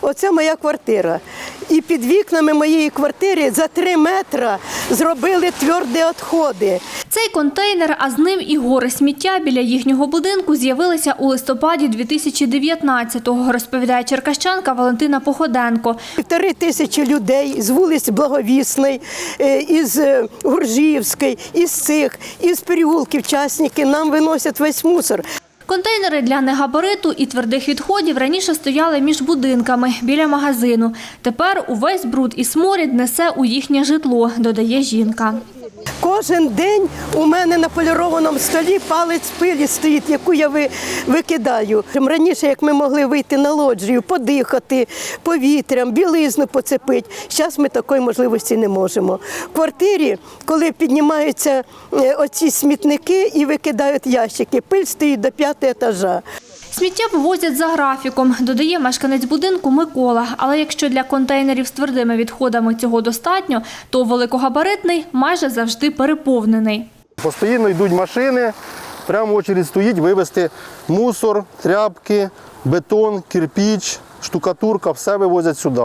Оце моя квартира. І під вікнами моєї квартири за три метри зробили тверді відходи. Цей контейнер, а з ним і гори сміття біля їхнього будинку з'явилися у листопаді 2019-го, розповідає черкащанка Валентина Походенко. Півтори тисячі людей з вулиць Благовісної, е, із е, Гуржіївської, із цих, із переулків Часники нам виносять весь мусор. Контейнери для негабариту і твердих відходів раніше стояли між будинками біля магазину. Тепер увесь бруд і сморід несе у їхнє житло, додає жінка. Кожен день у мене на полірованому столі палець пилі стоїть, яку я ви- викидаю. Раніше, як ми могли вийти на лоджію, подихати повітрям, білизну поцепити, зараз ми такої можливості не можемо. В квартирі, коли піднімаються е, оці смітники і викидають ящики, пиль стоїть до п'ятого етажа. Сміття вивозять за графіком, додає мешканець будинку Микола. Але якщо для контейнерів з твердими відходами цього достатньо, то великогабаритний майже завжди переповнений. Постійно йдуть машини, прямо очередь стоїть вивезти мусор, тряпки, бетон, кирпіч, штукатурка, все вивозять сюди.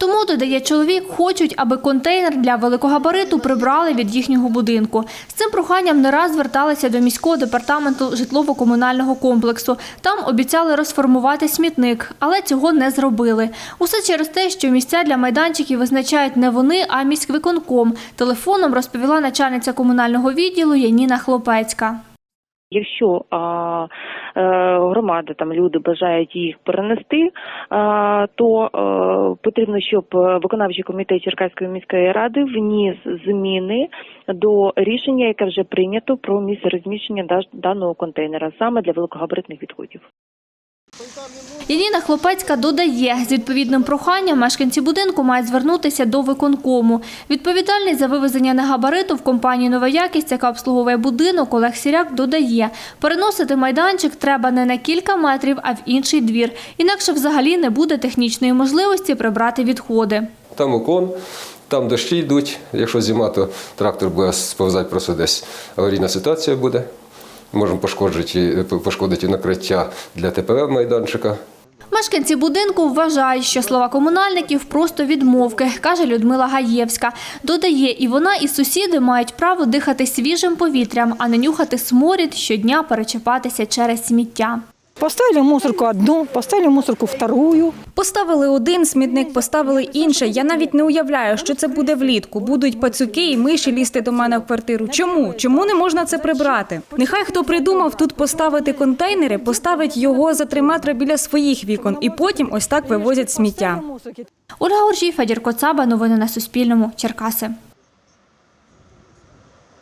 Тому, додає чоловік, хочуть, аби контейнер для великогабариту прибрали від їхнього будинку. З цим проханням не раз зверталися до міського департаменту житлово-комунального комплексу. Там обіцяли розформувати смітник, але цього не зробили. Усе через те, що місця для майданчиків визначають не вони, а міськвиконком. Телефоном розповіла начальниця комунального відділу Яніна Хлопецька. Якщо а, е, громада там люди бажають їх перенести, а, то е, потрібно, щоб виконавчий комітет Черкаської міської ради вніс зміни до рішення, яке вже прийнято про місце розміщення даного контейнера саме для великогабаритних відходів. Яніна Хлопецька додає, з відповідним проханням мешканці будинку мають звернутися до виконкому. Відповідальний за вивезення негабариту в компанії «Нова якість», яка обслуговує будинок, Олег Сіряк додає, переносити майданчик треба не на кілька метрів, а в інший двір. Інакше взагалі не буде технічної можливості прибрати відходи. Там уклон, там дощі йдуть. Якщо зима, то трактор буде сповзати просто десь аварійна ситуація буде. Можемо пошкодити, пошкодити накриття для ТПВ майданчика. Мешканці будинку вважають, що слова комунальників просто відмовки, каже Людмила Гаєвська. Додає, і вона, і сусіди мають право дихати свіжим повітрям, а не нюхати сморід щодня перечіпатися через сміття. Поставили мусорку одну, поставили мусорку вторую. Поставили один смітник, поставили інший. Я навіть не уявляю, що це буде влітку. Будуть пацюки і миші лізти до мене в квартиру. Чому? Чому не можна це прибрати? Нехай хто придумав тут поставити контейнери, поставить його за три метри біля своїх вікон, і потім ось так вивозять сміття. Ольга Оржій, Федір Коцаба. Новини на Суспільному. Черкаси.